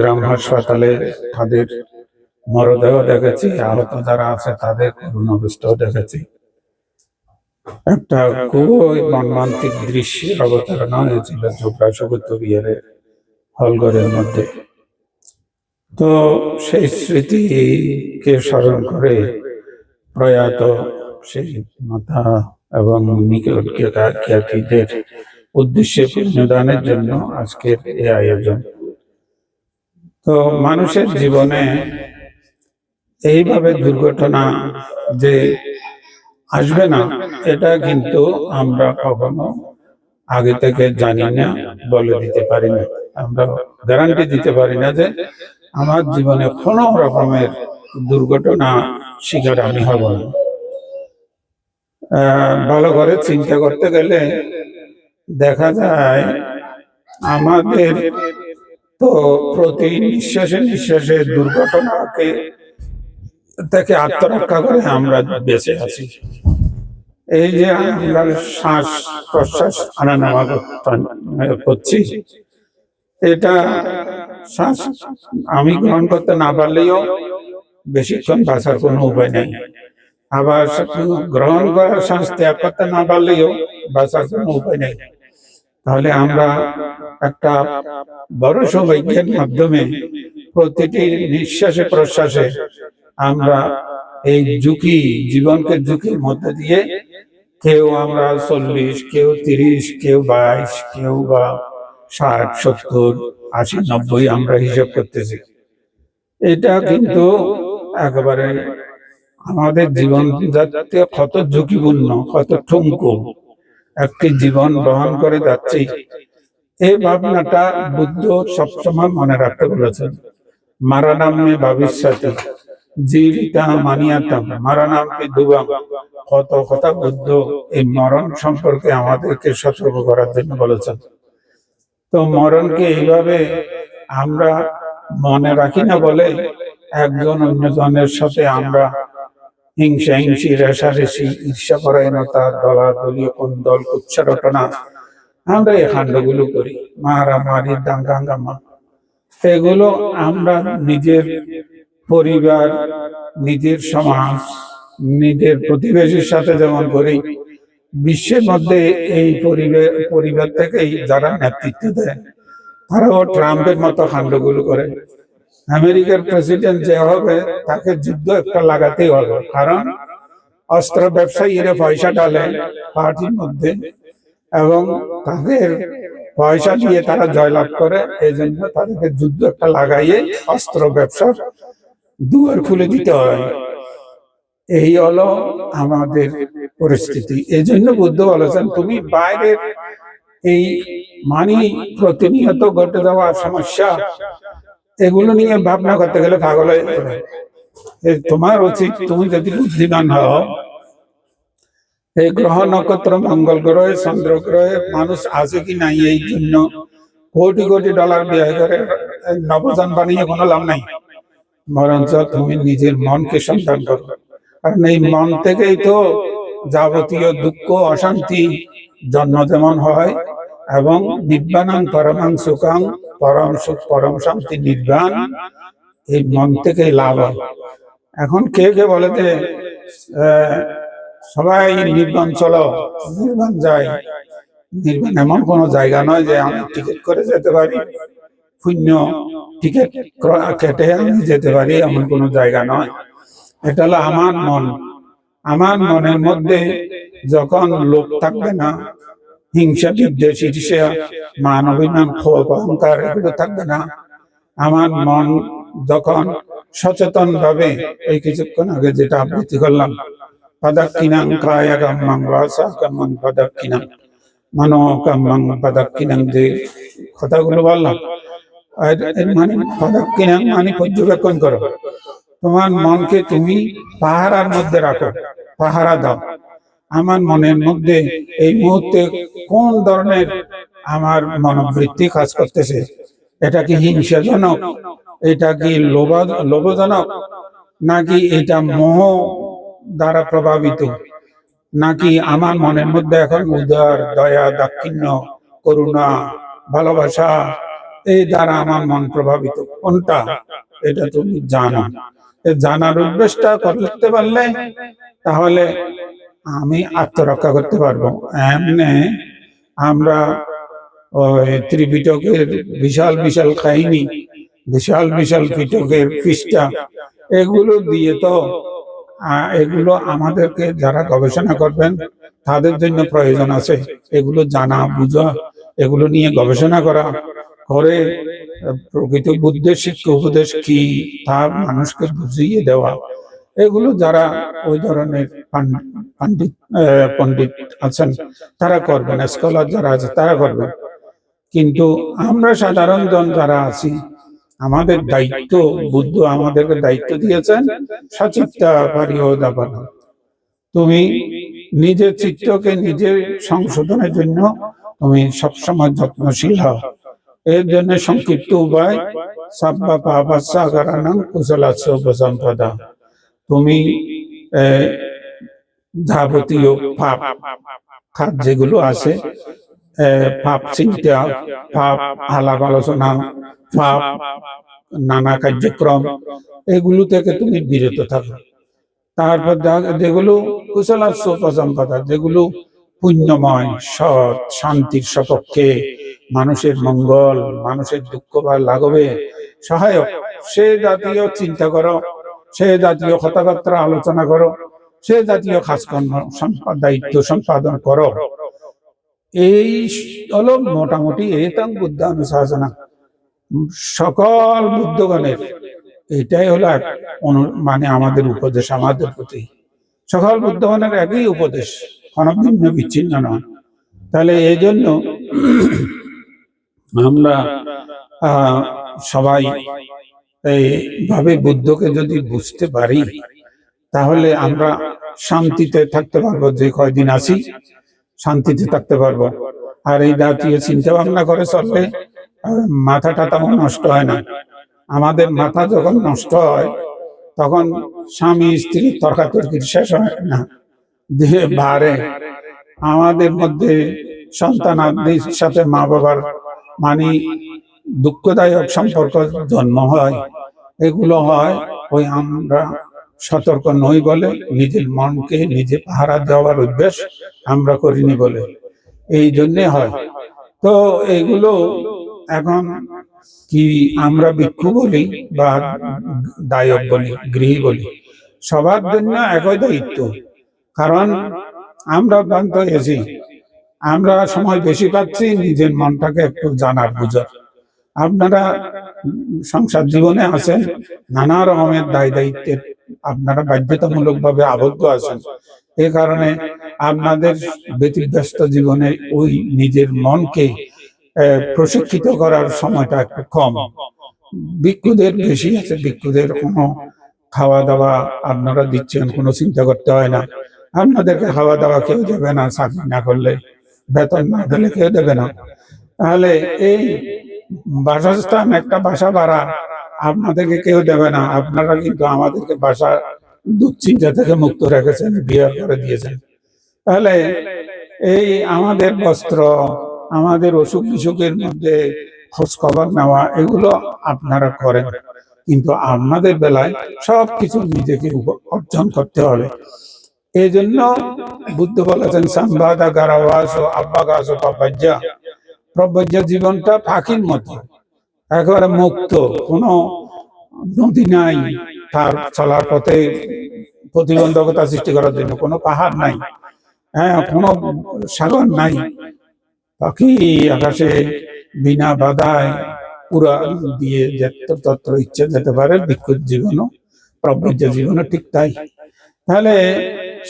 গ্রাম হাসপাতালে তাদের মরদেহ দেখেছি, আহত যারা আছে তাদের করুণাবিষ্ট দেখেছি। একটা খুবই মর্মান্তিক দৃশ্যের অবতারণা হয়েছিল চোপড়া সুগত বিহারের হলঘরের মধ্যে। তো সেই স্মৃতিকে স্মরণ করে প্রয়াত সেই মাতা এবং নিকট খ্যাতিদের উদ্দেশ্যে পুণ্যদানের জন্য আজকের এই আয়োজন। তো মানুষের জীবনে এইভাবে দুর্ঘটনা যে আসবে না, এটা কিন্তু আমরা কখনো আগে থেকে জানি না, বলে দিতে পারি না। আমরা গ্যারান্টি দিতে পারি না যে আমার জীবনে কোনো রকমের দুর্ঘটনা শিকার আমি হব না। ভালো করে চিন্তা করতে গেলে দেখা যায় আমাদের তো প্রতি নিঃশ্বাসে নিঃশ্বাসে দুর্ঘটনাকে থেকে আত্মরক্ষা করে আমরা বেঁচে আছি। এই যে আমরা শ্বাস প্রশ্বাস আনা নেওয়া করছি, এটা শ্বাস আমি গ্রহণ করতে না পারলেও বেশিক্ষণ বাঁচার কোনো উপায় নেই। আবার গ্রহণ করার শ্বাস ত্যাগ করতে না পারলেও বাঁচার কোনো উপায় নেই। তাহলে আমরা একটা বড় সৌভাগ্যের মাধ্যমে প্রতিটি নিঃশ্বাসে প্রশ্বাসে আমরা এই ঝুঁকি জীবনকে ঝুঁকির মধ্যে দিয়ে কেউ আমরা চল্লিশ কেউ তিরিশ কেউ বাইশ কেউ বা ষাট সত্তর আশি নব্বই আমরা হিসাব করতেছি। এটা কিন্তু একেবারে আমাদের জীবন যাতে কত ঝুঁকিপূর্ণ কত ঠুমকু। একটি জীবন বহন করে যাচ্ছি। এই ভাবনাটা বুদ্ধ সবসময় মনে রাখতে বলেছেন। মারা নামে ভবিষ্যতে, জীবিতা মানিয়াতাম মারা নামে দুবাম কত কথা বুদ্ধ এই মরণ সম্পর্কে আমাদেরকে সতর্ক করার জন্য বলেছেন। তো মরণকে এইভাবে আমরা মনে রাখি না বলে একজন অন্যজনের সাথে আমরা হিংসা হিংসি রেশারেশি ঈর্ষা পরায়ণতা দলাদলীয় কোন দল কুচ্ছা রটনা আমরা এই কাণ্ডগুলো করি মারামারি দাঙ্গাঙ্গামা এগুলো আমরা নিজের পরিবার, নিজের সমাজ, নিজের প্রতিবেশীর সাথে যেমন করি, বিশ্বের মধ্যে এই পরিবার পরিবার থেকেই যারা নেতৃত্ব দেয়, তারাও ট্রাম্পের মতো কাণ্ডগুলো করে। আমেরিকার প্রেসিডেন্ট যে হবে, তাকে যুদ্ধ একটা লাগাতেই হবে। কারণ অস্ত্র ব্যবসায়ীরা পয়সা ডালে পার্টির মধ্যে এবং তাদের পয়সা দিয়ে তারা জয়লাভ করে, এই জন্য তাদেরকে যুদ্ধ একটা লাগাইয়ে অস্ত্র ব্যবসার দুয়ার খুলে দিতে হয়। এই হলো আমাদের পরিস্থিতি। এই জন্য বুদ্ধ বলেছেন, তুমি বাইরের এই মানি প্রতিনিয়ত ঘটে যাওয়া সমস্যা এগুলো নিয়ে ভাবনা করতে গেলে পাগল হয়ে তোমার উচিত তুমি যদি বুদ্ধিমান হও এই গ্রহ নক্ষত্র মঙ্গল গ্রহে, চন্দ্র গ্রহে, মানুষ আছে কি নাই এই জন্য কোটি কোটি ডলার ব্যয় করে এই নবযান বানিয়ে কোনো লাভ নাই। বরঞ্চ তুমি নিজের মনকে সন্ধান করো। কারণ এই মন থেকেই তো যাবতীয় দুঃখ, অশান্তি জন্ম যেমন হয় এবং নির্বাণাং পরমাং সুখাং পরম সুখ পরম শান্তি নির্বাণ, এই মন থেকেই লাভ হয়। এখন কে কে বলে যে সবাই নির্বাণ চলো, নির্বাণ যায় নির্বাণ এমন কোনো জায়গা নয় যে আমি টিকিট করে যেতে পারি শূন্য টিকিট কেটে আমি যেতে পারি, এমন কোনো জায়গা নয়। এটা হলো আমার মন। আমার মনের মধ্যে যখন লোভ থাকবে না হিংসা বিদ্বেষ ঈর্ষা মান অভিমান ক্ষোভ অহংকার এগুলো থাকবে না। আমার মন যখন সচেতন ভাবে এই কিছুক্ষণ আগে যেটা আবৃত্তি করলাম মনো মানে পর্যবেক্ষণ করো। তোমার মনকে তুমি পাহারার মধ্যে রাখো, পাহারা দাও। আমার মনের মধ্যে এই মুহূর্তে কোন ধরনের আমার মনোবৃত্তি কাজ করতেছে? এটা কি হিংসাজনক? এটা কি লোভ, লোভজনক? নাকি এটা মোহ দ্বারা প্রভাবিত? নাকি আমার মনের মধ্যে এখন উদার, দয়া, দাক্ষিণ্য, করুণা, ভালোবাসা, এই দ্বারা আমার মন প্রভাবিত? কোনটা? এটা তুমি জানো। জানার অভ্যেসটা করতে পারলে তাহলে আমি আত্মরক্ষা করতে পারব। এমনি আমরা ওই ত্রিপিটকের বিশাল বিশাল কাহিনী, বিশাল বিশাল পিটকের পৃষ্ঠা, এগুলো দিয়ে তো এগুলো আমাদেরকে যারা গবেষণা করবেন, তাদের জন্য প্রয়োজন আছে। এগুলো জানা, বুঝা, এগুলো নিয়ে গবেষণা করা, করে প্রকৃত বুদ্ধের শিক্ষা উপদেশ কি, তা মানুষকে বুঝিয়ে দেওয়া। এগুলো যারা ওই ধরনের পণ্ডিত আহ, পণ্ডিত আছেন। তারা করবেন স্কলার যারা আছে তারা করবেন। কিন্তু আমরা সাধারণ জন যারা আছি আমাদের দায়িত্ব বুদ্ধ আমাদেরকে দায়িত্ব দিয়েছেন সচিত্তা তুমি নিজের চিত্তকে নিজে সংশোধনের জন্য তুমি সবসময় যত্নশীল হও। এর জন্য সংক্ষিপ্ত উপায় সাব্বা পাবাসা কারণম কুশলাস্য উপসম্পদা। তুমি যাবতীয় পাপ খাত যেগুলো আছে পাপ চিন্তা, পাপ আলাপ আলোচনা, পাপ নানা কার্যক্রম, এগুলো থেকে তুমি বিরত থাকো। তারপর যেগুলো কুশলাস্য উপসম্পদা যেগুলো পুণ্যময়, সৎ, শান্তির সপক্ষে, মানুষের মঙ্গল, মানুষের দুঃখ বা লাঘবে, সহায়ক, সে জাতীয় চিন্তা করো, সে জাতীয় কথাবার্তা আলোচনা করো সে জাতীয় কাজকর্ম দায়িত্ব সম্পাদন করো। এই হলো মোটামুটি এতাং বুদ্ধ অনুশাসনা সকল বুদ্ধগণের, এটাই হলো মানে আমাদের উপদেশ, আমাদের প্রতি। সকল বুদ্ধগণের একই উপদেশ কোনো বিচ্ছিন্ন নয়। তাহলে এই জন্য আমরা সবাই এইভাবে বুদ্ধকে যদি বুঝতে পারি তাহলে আমরা শান্তিতে থাকতে পারব, যে কয়দিন আছি, শান্তিতে থাকতে পারব। আর এই জাতীয় চিন্তা ভাবনা করে চললে মাথাটা তেমন নষ্ট হয় না। আমাদের মাথা যখন নষ্ট হয়, তখন স্বামী স্ত্রী তর্কাতর্কির শেষ হয় না। দিয়ে বাড়ে। আমাদের মধ্যে সন্তানাদির সাথে মা বাবার মানে দুঃখদায়ক সম্পর্ক জন্ম হয়। এগুলো হয়, ওই আমরা সতর্ক নই বলে, নিজের মনকে নিজে পাহারা দেওয়ার অভ্যেস আমরা করিনি বলে। এই জন্যে হয়। তো এগুলো এখন কি আমরা ভিক্ষু বলি বা দায়ক বলি, গৃহী বলি? সবার জন্য একই দায়িত্ব। কারণ আমরা ভ্রান্ত হয়েছি আমরা সময় বেশি পাচ্ছি নিজের মনটাকে একটু জানার বুঝার। আপনারা সংসার জীবনে আছেন, নানা রকমের দায় দায়িত্বের আপনারা বাধ্যতামূলক ভাবে আবদ্ধ আছেন। এ কারণে আপনাদের ব্যতিব্যস্ত জীবনে ওই নিজের মনকে প্রশিক্ষিত করার সময়টা একটু কম। ভিক্ষুদের বেশি আছে, ভিক্ষুদের কোনো খাওয়া দাওয়া আপনারা দিচ্ছেন, কোনো চিন্তা করতে হয় না। আপনাদেরকে খাওয়া দাওয়া কেউ দেবে না, চাকরি না করলে, বেতন না দিলে কেউ দেবে না। তাহলে এই বাসস্থান, একটা বাসা ভাড়া আপনাদেরকে কেউ দেবে না। আপনারা কিন্তু আমাদেরকে বাসা দুশ্চিন্তা থেকে মুক্ত রেখেছেন বিয়ে করে দিয়েছেন। তাহলে এই আমাদের বস্ত্র, আমাদের অসুখ বিসুখের মধ্যে খোঁজ খবর নেওয়া, এগুলো আপনারা করেন। কিন্তু আপনাদের বেলায় সব কিছু নিজেকে অর্জন করতে হবে। এই জন্য বুদ্ধ বলেছেন, সম্বাদা গারাবাস ও আব্বাগাস ও পাপাজ্জা প্রব্রজ্জা জীবনটা পাখির মতো। একেবারে মুক্ত, কোনো নদী নাই, তার চলার পথে প্রতিবন্ধকতা সৃষ্টি করার জন্য কোনো পাহাড় নাই হ্যাঁ কোনো সাগর নাই। পাখি আকাশে বিনা বাধায় পুরা দিয়ে তত্র ইচ্ছে যেতে পারে বিক্ষুৎ জীবনও প্রবৃত্ত জীবনও ঠিক তাই। তাহলে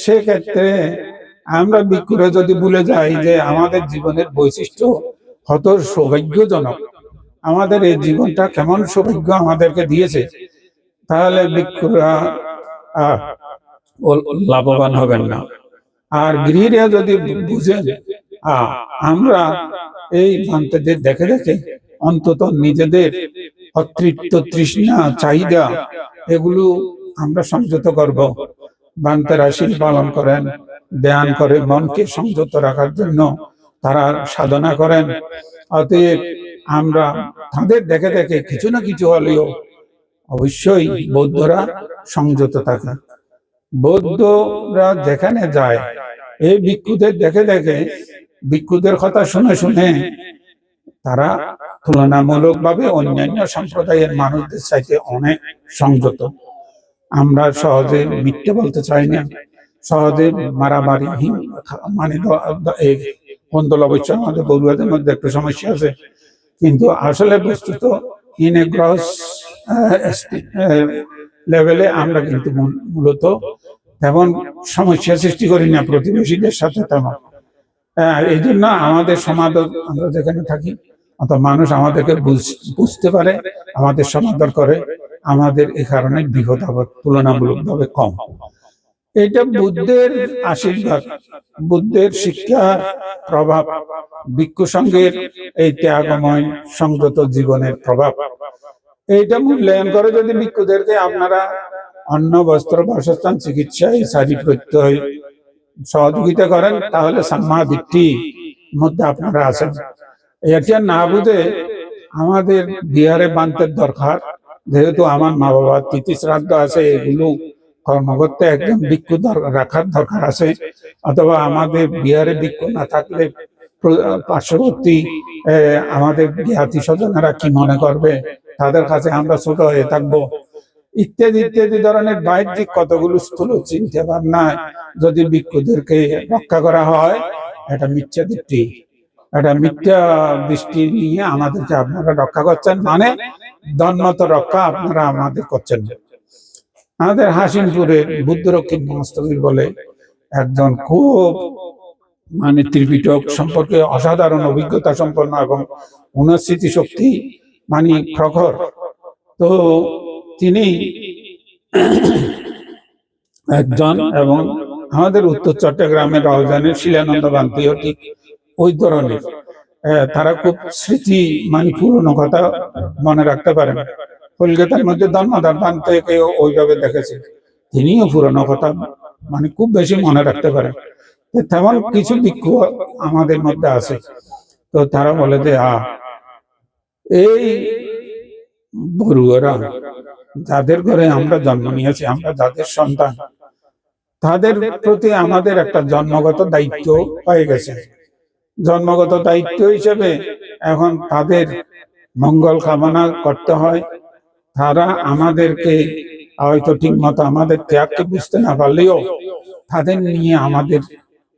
সেক্ষেত্রে আমরা বিক্ষুরে যদি ভুলে যাই যে আমাদের জীবনের বৈশিষ্ট্য কত সৌভাগ্যজনক। আমাদের এই জীবনটা কেমন সৌভাগ্য আমাদেরকে দিয়েছে। তাহলে ভিক্ষুরা লাভবান হবেন না। আর গৃহীরা যদি বুঝেন আমরা এই ভ্রান্তদের দেখে দেখে অন্তত নিজেদের অতৃপ্ত তৃষ্ণা, চাহিদা এগুলো আমরা সংযত করব। বান্তের আশীর পালন করেন, ধ্যান করে মনকে সংযত রাখার জন্য তারা সাধনা করেন। অতএব আমরা তাদের দেখে দেখে কিছু না কিছু হলেও অবশ্যই বৌদ্ধরা সংযত থাকে। বৌদ্ধরা যেখানে যায়, এই ভিক্ষুদের দেখে দেখে, ভিক্ষুদের কথা শুনে শুনে তারা তুলনামূলকভাবে অন্যান্য সম্প্রদায়ের মানুষদের সাথে অনেক সংযত। আমরা সহজে মিথ্যে বলতে চাই না। সহজে মারামারি মানে এই অবশ্য আমাদের বড়ুয়াদের মধ্যে একটা সমস্যা আছে। কিন্তু আসলে বস্তুত ইন এ গ্রস লেভেলে আমরা কিন্তু মূলত তেমন সমস্যা সৃষ্টি করি না প্রতিবেশীদের সাথে তেমন। এই জন্য আমাদের সমাদর, আমরা যেখানে থাকি অত মানুষ আমাদেরকে বুঝ- বুঝতে পারে, আমাদের সমাদর করে, আমাদের এই কারণে আপদ তুলনামূলকভাবে কম। এটা বুদ্ধের আশীর্বাদ বুদ্ধের শিক্ষার প্রভাব ভিক্ষু সঙ্গের এই ত্যাগময় সংগত জীবনের প্রভাব। এইটা মূল্যায়ন করে যদি ভিক্ষুদেরকে আপনারা অন্ন বস্ত্র বাসস্থান চিকিৎসায় সারি প্রত্যয় সহযোগিতা করেন তাহলে সাম্মা ভিত্তি মধ্যে আপনারা আছেন। এটা না বুঝে আমাদের বিহারে বান্তের দরকার যেহেতু আমার মা বাবার তিথি শ্রাদ্ধ আছে এগুলো কর্মকর্তা একজন ভিক্ষু রাখার দরকার আছে। অথবা আমাদের বিহারে ভিক্ষু না থাকলে পার্শ্ববর্তী আমাদের জ্ঞাতি স্বজনেরা কি মনে করবে? তাদের কাছে আমরা ছোট হয়ে থাকব। ইত্যাদি ইত্যাদি ধরনের বাহ্যিক কতগুলো স্থূল চিন্তা ভাবনায় যদি ভিক্ষুদেরকে রক্ষা করা হয় এটা মিথ্যা দৃষ্টি। এটা মিথ্যা দৃষ্টি নিয়ে আমাদেরকে আপনারা রক্ষা করছেন মানে দন্নত রক্ষা আপনারা আমাদের করছেন। আমাদের হাসিমপুরের বুদ্ধরক্ষিণ মস্তবীর বলে একজন খুব মানে ত্রিপিটক সম্পর্কে অসাধারণ অভিজ্ঞতা সম্পন্ন এবং ওনার স্মৃতিশক্তি মানে প্রখর। তো তিনি একজন এবং আমাদের উত্তর চট্টগ্রামের রাজধানীর শিলানন্দ বান্তিও ঠিক ওই ধরনের। তারা খুব স্মৃতি মানে পুরনো কথা মনে রাখতে পারেন। কলকাতার মধ্যে ধর্মদার বান্তিকে ওইভাবে দেখেছে। তিনিও পুরনো কথা মানে খুব বেশি মনে রাখতে পারেন তেমন কিছু ভিক্ষু আমাদের মধ্যে আছে। তো তারা বলে যে, আ, এই বড়ুয়ারা, যাদের ঘরে আমরা জন্ম নিয়েছি, আমরা যাদের সন্তান, তাদের প্রতি আমাদের একটা জন্মগত দায়িত্ব হয়ে গেছে। জন্মগত দায়িত্ব হিসেবে এখন তাদের মঙ্গল কামনা করতে হয় তারা আমাদেরকে হয়তো ঠিক মতো আমাদের ত্যাগকে বুঝতে না পারলেও তাদের নিয়ে আমাদের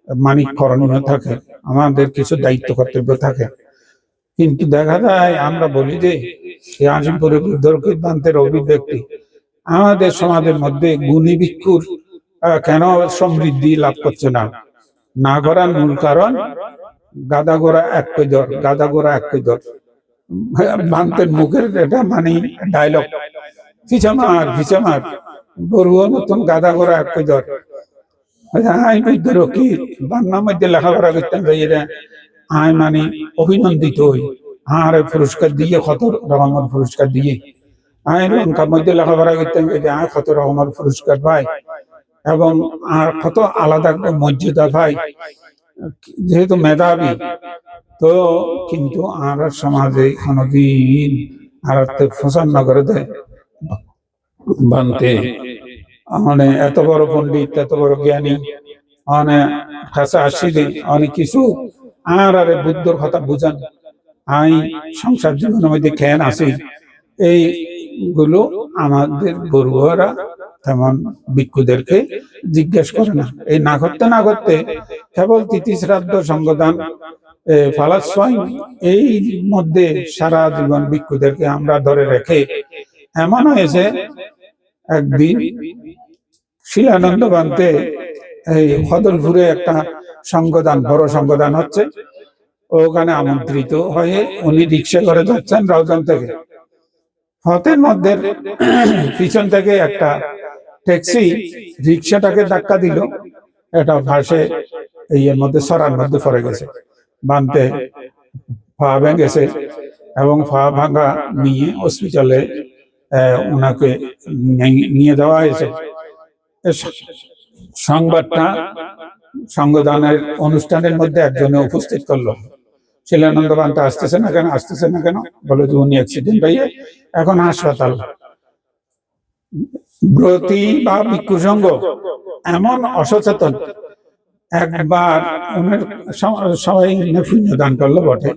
মানিক করণীয় থাকে, আমাদের কিছু দায়িত্ব কর্তব্য থাকে। কিন্তু দেখা যায়, আমরা বলি যে, এই আজিমপুরে বুদ্ধরকিদান্তের অভিব্যক্তি, আমাদের সমাজের মধ্যে গুণী ভিক্ষুর কেন সমৃদ্ধি লাভ করছে না? না করার মূল কারণ গাদা গোড়া এক কৈদর গাদা গোড়া এক কৈদর। বান্তের মুখের এটা মানে ডায়লগ ফিচামার ফিচামার বড়ুয়া মতন গাদা গোড়া এক কৈদর আই বিদ্রোহী বাংলার মধ্যে লেখাপড়া করতাম যাইরা আই মানে অভিনন্দিত হই। আর পুরস্কার দিয়ে কত রকমের পুরস্কার দিয়ে। আই লঙ্কার মধ্যে লেখাপড়া করতাম যে আয় কত রকমের পুরস্কার পাই এবং আর কত আলাদা একটা মর্যাদা পাই যেহেতু মেধাবী তো কিন্তু আর সমাজে কোনোদিন আর পছন্দ করে দেয়। বানতে। মানে এত বড় পণ্ডিত, এত বড় জ্ঞানী মানে কাছে আসিলে অনেক কিছু আর আরে বুদ্ধর কথা বুঝান। আই সংসার জীবনের মধ্যে জ্ঞান আছে। এই গুলো আমাদের বড়ুয়ারা তেমন ভিক্ষুদেরকে জিজ্ঞেস করে না। এই না করতে না করতে কেবল তিথি শ্রাদ্ধ সংগদান ফালাসয় এই মধ্যে সারা জীবন ভিক্ষুদেরকে আমরা ধরে রেখে এমন হয়েছে, একদিন শিলানন্দ বান্তে এই ফদলপুরে একটা সংগদান, বড় সংগদান হচ্ছে, ওখানে আমন্ত্রিত হয়ে উনি রিক্সা করে যাচ্ছেন রাউজান থেকে। হতের মধ্যে পিছন থেকে একটা ট্যাক্সি রিক্সাটাকে ধাক্কা দিল, এটা ভাসে এই এর মধ্যে, সরার মধ্যে পড়ে গেছে। বানতে পা ভেঙেছে এবং পা ভাঙা নিয়ে হসপিটালে ওনাকে নিয়ে- নিয়ে যাওয়া হয়েছে। সংবাদটা সংবিধানের অনুষ্ঠানের মধ্যে একজনে উপস্থিত করল। শিলানন্দ বান্তে আসতেছে না কেন? আসতেছে না কেন? বলে যে উনি অ্যাক্সিডেন্ট হয়ে এখন হাসপাতাল। ব্রতী বা ভিক্ষু এমন অসচেতন একবার ওনার সবাই শূন্য দান করল বটে।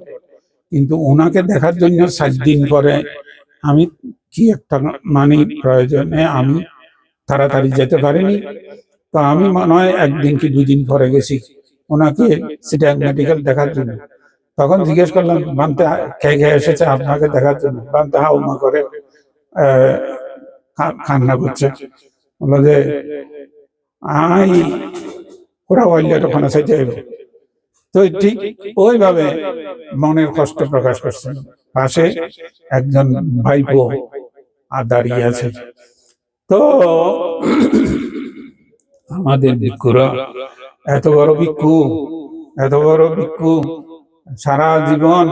কিন্তু ওনাকে দেখার জন্য সাত দিন পরে আমি কি একটা মানি প্রয়োজনে আমি তাড়াতাড়ি যেতে পারিনি। তো আমি মনে হয় একদিন কি দুদিন পরে গেছি ওনাকে সেটা মেডিকেল দেখার জন্য। তখন জিজ্ঞেস করলাম, বানতে খেয়ে খেয়ে এসেছে আপনাকে দেখার জন্য? বানতে হাউমা করে কান্না করছে। বলল যে, আই ওরা ওখানে সাইতে যাইব তো ঠিক ওইভাবে মনের কষ্ট প্রকাশ করছে। পাশে একজন ভাইপো আর দাঁড়িয়ে আছে। তো আমাদের ভিক্ষুরা এত বড় ভিক্ষু এত বড় ভিক্ষু সারা জীবন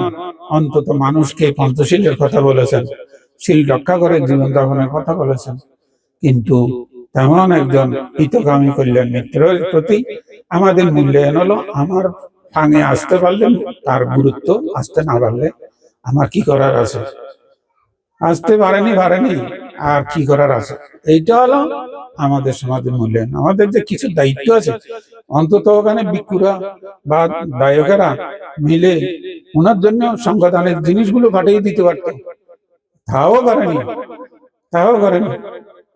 অন্তত মানুষকে পঞ্চশীলের কথা বলেছেন শিল রক্ষা করে জীবন যাপনের কথা বলেছেন। কিন্তু তেমন একজন হিতকামী কল্যাণ মিত্রের প্রতি আমাদের মূল্যায়ন হলো, আমার ফাঙে আসতে পারলে তার গুরুত্ব আসতে না পারলে আমার কি করার আছে? আসতে পারেনি পারেনি, আর কি করার আছে? এইটা হলো আমাদের সমাজের মূল্যায়ন। আমাদের যে কিছু দায়িত্ব আছে, অন্তত ওখানে বিক্ষুরা বা দায়কেরা মিলে ওনার জন্য সংগঠনের জিনিসগুলো পাঠিয়ে দিতে পারত। তাও করেনি তাও করেনি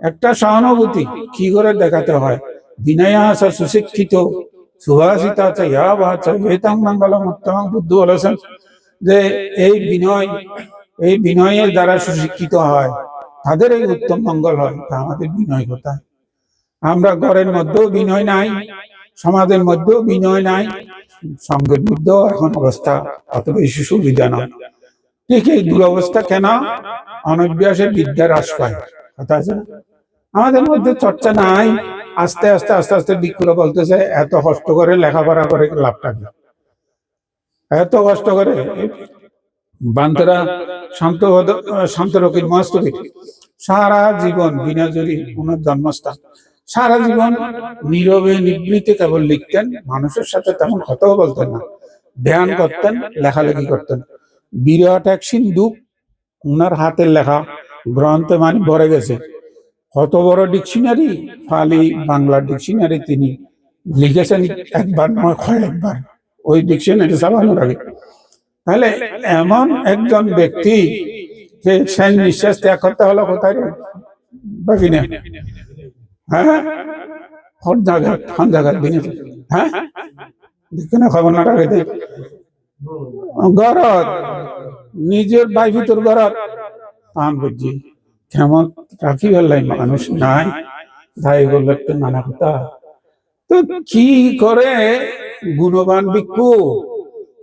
একটা সহানুভূতি, কি করে দেখাতে হয়? বিনয়া আসা সুশিক্ষিত, সুভাষিতা আছে ইয়া বাচা এতাং মঙ্গলম উত্তম বুদ্ধ বলেছেন যে এই বিনয়, এই বিনয়ের দ্বারা সুশিক্ষিত হয়, তাদের এই উত্তম মঙ্গল হয়, তা আমাদের বিনয় কোথায়? আমরা ঘরের মধ্যেও বিনয় নাই, সমাজের মধ্যেও বিনয় নাই, সঙ্গের মধ্যেও এখন অবস্থা অত বেশি সুবিধা নয়। ঠিক এই দুরবস্থা কেন? অনভ্যাসের বিদ্যা হ্রাস পায় আমাদের মধ্যে চর্চা নাই। আস্তে আস্তে আস্তে আস্তে দিকগুলো বলতেছে, এত কষ্ট করে লেখাপড়া করে লাভটা কি? এত কষ্ট করে? বান্তরা, শান্ত শান্ত রকির মস্তবির সারা জীবন বিনাজুরি ওনার জন্মস্থান সারা জীবন নীরবে নিবৃত্তে কেবল লিখতেন, মানুষের সাথে তেমন কথাও বলতেন না। ধ্যান করতেন, লেখালেখি করতেন। বিরাট এক সিন্ধু ওনার হাতের লেখা। গ্রন্থে মানে ভরে গেছে। কত বড় ডিকশনারি? ফালি বাংলা ডিকশনারি তিনি লিখেছেন একবার নয়, কয়েকবার। ওই ডিকশনারি চালানোর আগে। তাহলে এমন একজন ব্যক্তি যে শেষ নিঃশ্বাস ত্যাগ করতে হলো কোথায়? বাকি না। হ্যাঁ? কোন জায়গা? দিনে হ্যাঁ? দেখতে না খবর না রাখে ঘরত, নিজের বাই ভিতর ঘরত পান বুঝছি কেমন? রাখি গেলাই মানুষ নাই। তাই বললে তো নানা কথা। তো কি করে গুণবান ভিক্ষু?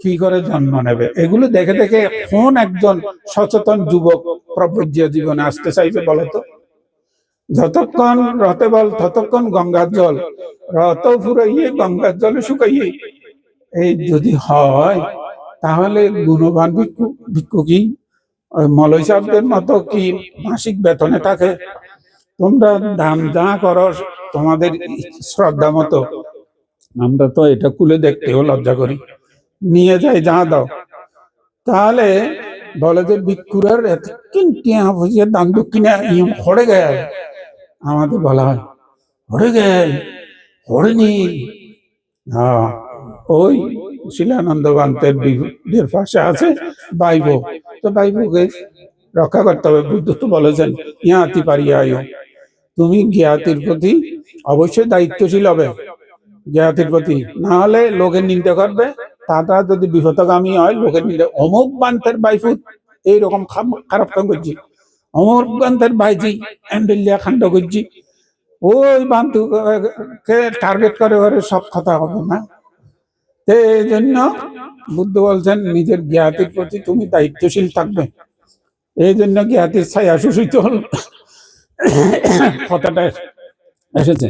কি করে জন্ম নেবে? এগুলো দেখে দেখে কোন একজন সচেতন যুবক প্রপঞ্চ জীবনে আসতে চাইবে বলে তো? যতক্ষণ রতে বল, ততক্ষণ গঙ্গার জল। রত ফুরাইয়ে, গঙ্গার জলে শুকাইয়ে। এই যদি হয়, তাহলে গুণবান ভিক্ষু ভিক্ষু কি? মলয় সাহেবদের মতো কি মাসিক বেতনে থাকে? তোমরা দাম যা করো, তোমাদের শ্রদ্ধা মতো। আমরা তো এটা খুলে দেখতেও লজ্জা করি। নিয়ে যাই যা দাও। তাহলে বলে যে ভিক্ষুরের কিন্তু দান দক্ষিণে খড়ে গেল। আমাদের বলা হয় হরে গেল হরেনি হ্যাঁ ওই শিলানন্দ বান্তের পাশে আছে বাইব। তো বাইবকে রক্ষা করতে হবে বুদ্ধ তো বলেছেন ইয়াতি পারি আয়ো তুমি জ্ঞাতির প্রতি অবশ্যই দায়িত্বশীল হবে। জ্ঞাতির প্রতি। না হলে লোকের নিন্দা করবে, তারা যদি বিপদগামী হয়, লোকের নিন্দা, অমুক বান্তের বাইফুত এইরকম খারাপ কাম করছি। অমুক বান্তের বাইজি অ্যান্ডেলিয়া খান্ড করছি। ওই বান্তুকে টার্গেট করে করে সব কথা হবে না। এই জন্য বুদ্ধ বলছেন, নিজের জ্ঞাতির প্রতি তুমি দায়িত্বশীল থাকবে। এই জন্য জ্ঞাতির ছায়া হল। কথাটা এসেছে।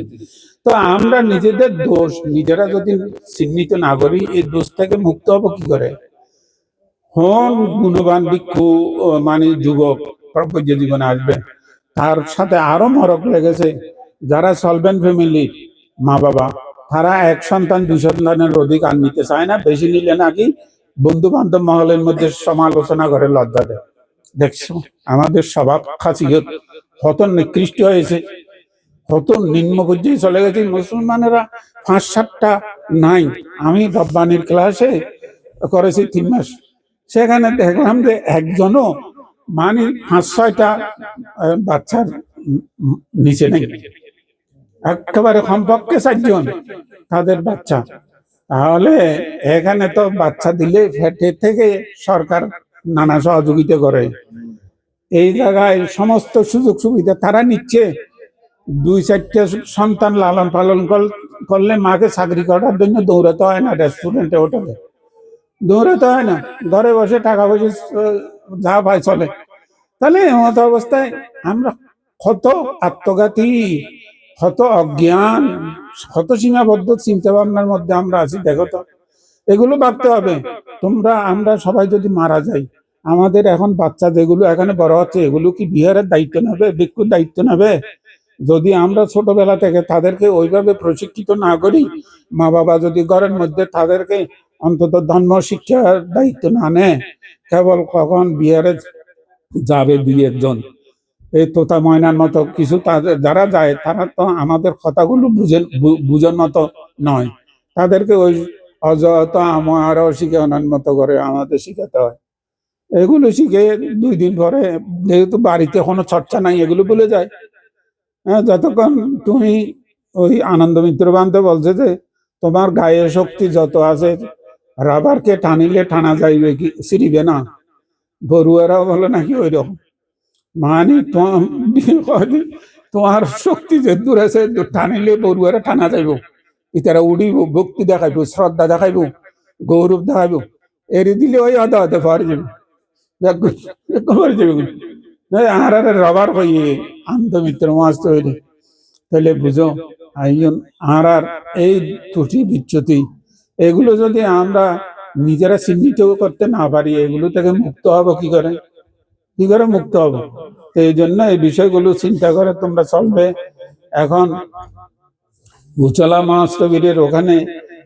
তো আমরা নিজেদের দোষ, নিজেরা যদি চিহ্নিত না করি, এই দোষ থেকে মুক্ত হব কি করে? হন গুণবান ভিক্ষু মানে যুবক প্রপঞ্চ জীবনে আসবে। তার সাথে আরও মরক লেগেছে। যারা সলভেন্ট ফ্যামিলির মা বাবা তারা এক সন্তান, দুই সন্তানের অধিক আর নিতে চায় না। বেশি নিলে নাকি বন্ধু বান্ধব মহলের মধ্যে সমালোচনা করে, লজ্জা দেয়। দেখছ, আমাদের স্বভাব খাসিয়ত কত নিকৃষ্ট হয়েছে। কত নিম্ন পর্যায়ে চলে গেছে। মুসলমানেরা পাঁচ, সাতটা নাই। আমি রব্বানির ক্লাসে করেছি তিন মাস। সেখানে দেখলাম যে একজনও মানে পাঁচ, ছয়টা বাচ্চার নিচে নেই। একেবারে কমপক্ষে চারজন, তাদের বাচ্চা। তাহলে এখানে তো বাচ্চা দিলে ফেটে থেকে সরকার নানা সহযোগিতা করে। এই জায়গায় সমস্ত সুযোগ সুবিধা তারা নিচ্ছে। দুই চারটে সন্তান লালন পালন কর- করলে মাকে চাকরি করার জন্য দৌড়াতে হয় না রেস্টুরেন্টে, হোটেলে। দৌড়াতে হয় না, ঘরে বসে টাকা পয়সা যা পায় চলে। তাহলে এমত অবস্থায় আমরা কত আত্মঘাতী কত অজ্ঞান কত সীমাবদ্ধ চিন্তা ভাবনার মধ্যে আমরা আছি, দেখো তো। এগুলো ভাবতে হবে। তোমরা, আমরা সবাই যদি মারা যাই, আমাদের এখন বাচ্চা যেগুলো এখানে বড় হচ্ছে, এগুলো কি বিহারের দায়িত্ব নেবে ভিক্ষুর দায়িত্ব নেবে? যদি আমরা ছোটবেলা থেকে তাদেরকে ওইভাবে প্রশিক্ষিত না করি মা বাবা যদি ঘরের মধ্যে তাদেরকে অন্তত ধর্ম শিক্ষার দায়িত্ব না নেয়, কেবল কখন বিহারে যাবে দুই একজন। এই তোতা ময়নার মতো কিছু তাদের, যারা যায়, তারা তো আমাদের কথাগুলো বুঝে, বু- বুঝার মতো নয়। তাদেরকে ওই অযত শিখে শিখানোর মতো করে আমাদের শিখাতে হয়। এগুলো শিখে দুই দিন পরে যেহেতু বাড়িতে কোনো চর্চা নাই, এগুলো বলে যায়। হ্যাঁ যতক্ষণ তুমি ওই আনন্দ মিত্র বান্ধব বলছে যে, তোমার গায়ে শক্তি যত আছে, রাবারকে টানিলে টানা যাইবে কি সিরিবে না। বড়ুয়ারাও বলে নাকি ওই রকম মানে তোমার শক্তি যে দূর আছে টানিলে বড়ুয়ারা টানা যাইব। ইতারা উড়িব, ভক্তি দেখাইব, শ্রদ্ধা দেখাইব, গৌরব দেখাইব। এরি দিলে ওই আদা আদা পারে যাবে। পারে আর আর রবার হইয়ে আন্তমিত্র মাছ তৈরি। তাহলে বুঝো আইজন আর আর এই ত্রুটি, বিচ্যুতি, এগুলো যদি আমরা নিজেরা চিহ্নিত করতে না পারি, এগুলো থেকে মুক্ত হব কি করে? কি করে মুক্ত হব? তো এই জন্য এই বিষয়গুলো চিন্তা করে তোমরা চলবে। এখন উচলা মহাস্তবীরের ওখানে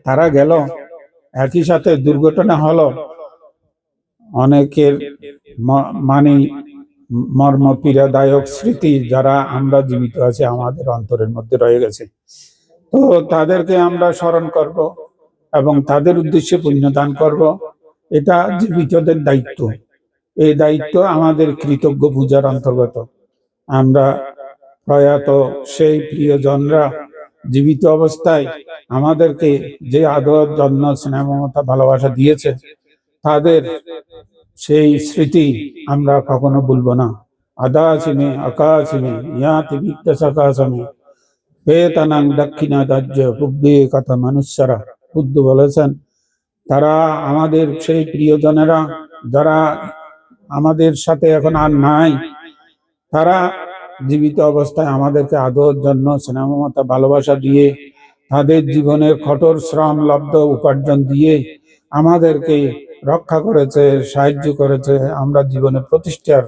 তারা গেল। একই সাথে দুর্ঘটনা হলো। অনেকের মানে মর্ম পীড়াদায়ক স্মৃতি যারা আমরা জীবিত আছে, আমাদের অন্তরের মধ্যে রয়ে গেছে। তো তাদেরকে আমরা স্মরণ করব এবং তাদের উদ্দেশ্যে পুণ্যদান করব। এটা জীবিতদের দায়িত্ব। এই দায়িত্ব আমাদের কৃতজ্ঞ পূজার অন্তর্গত। আমরা প্রয়াত সেই প্রিয়জনরা জীবিত অবস্থায় আমাদেরকে যে আদর, যত্ন, স্নেহ, মমতা, ভালোবাসা দিয়েছে, তাদের সেই স্মৃতি আমরা কখনো ভুলবো না। আদাসিমে, আকাশিমে, ইয়াতি বিত্ত সকাশমে পেতনাং দক্ষিণা রাজ্য পুব্বে কথা মানুষরা বুদ্ধ বলেছেন, তারা আমাদের সেই প্রিয়জনেরা, যারা আমাদের সাথে এখন আর নাই। তারা জীবিত অবস্থায় আমাদেরকে আদর জন্য স্নেহমতা ভালোবাসা দিয়ে তাদের জীবনের কঠোর শ্রম, লব্ধ উপার্জন দিয়ে আমাদেরকে রক্ষা করেছে, সাহায্য করেছে, আমরা জীবনে প্রতিষ্ঠার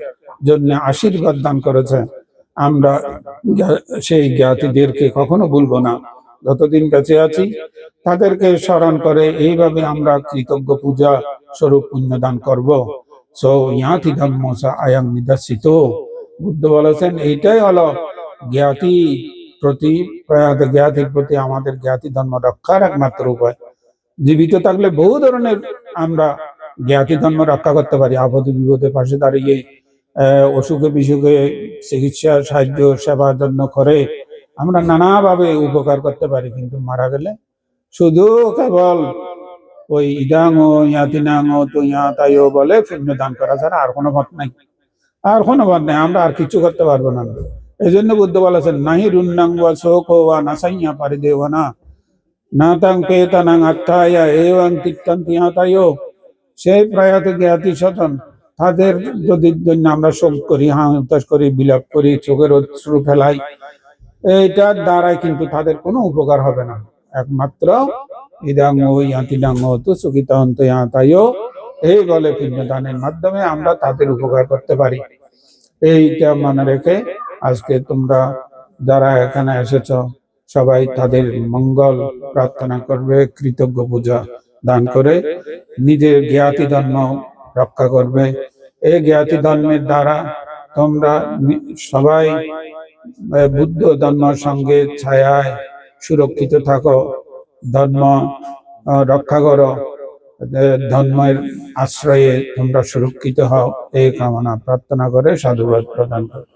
জন্য আশীর্বাদ দান করেছে। আমরা সেই জ্ঞাতিদেরকে কখনো ভুলবো না। যতদিন বেঁচে আছি, তাদেরকে স্মরণ করে এইভাবে আমরা কৃতজ্ঞ পূজা স্বরূপ পুণ্য দান করব। সো ইয়াতি ধর্মসা আয়াম নিদর্শিত বুদ্ধ বলেছেন এইটাই হলো জ্ঞাতি প্রতি জ্ঞাতির প্রতি আমাদের জ্ঞাতি ধর্ম রক্ষার একমাত্র উপায় জীবিত থাকলে বহু ধরনের আমরা জ্ঞাতি ধর্ম রক্ষা করতে পারি আপদে বিপদে পাশে দাঁড়িয়ে অসুখে বিসুখে চিকিৎসা, সাহায্য সেবার জন্য করে আমরা নানাভাবে উপকার করতে পারি, কিন্তু মারা গেলে শুধু কেবল ওই ইদাং ও ইয়াতিনাং ও তো ইয়াতাইও বলে পুণ্য দান করা ছাড়া আর কোনো মত নাই। আর কোনো মত নাই, আমরা আর কিছু করতে পারব না। এই জন্য বুদ্ধ বলেছেন, নাহি রুন্নাং ওয়া শোক ওয়া নাসাইয়া পারিদেবনা। না না তাং পেতানাং আত্মায়া এওয়াং তিক্তান্তি ইয়াতাইও সেই প্রয়াত জ্ঞাতি সতন, তাদের যদি জন্য আমরা শোক করি হাঁতাস করি, বিলাপ করি, চোখের অশ্রু ফেলাই, এইটার দ্বারাই কিন্তু তাদের কোনো উপকার হবে না। একমাত্র ইদাং ও ইয়াতিডাং ও তো সুখিতান্ত ইয়াতাইও এই বলে পিণ্ডদানের মাধ্যমে আমরা তাদের উপকার করতে পারি। এইটা মনে রেখে আজকে তোমরা যারা এখানে এসেছ, সবাই তাদের মঙ্গল প্রার্থনা করবে, কৃতজ্ঞ পূজা দান করে। নিজের জ্ঞাতি ধর্ম রক্ষা করবে। এই জ্ঞাতি ধর্মের দ্বারা তোমরা সবাই বুদ্ধ ধর্মের সঙ্গে ছায়ায় সুরক্ষিত থাকো। ধর্ম রক্ষা করো। ধর্মের আশ্রয়ে তোমরা সুরক্ষিত হও। এই কামনা প্রার্থনা করে সাধুবাদ প্রদান করো।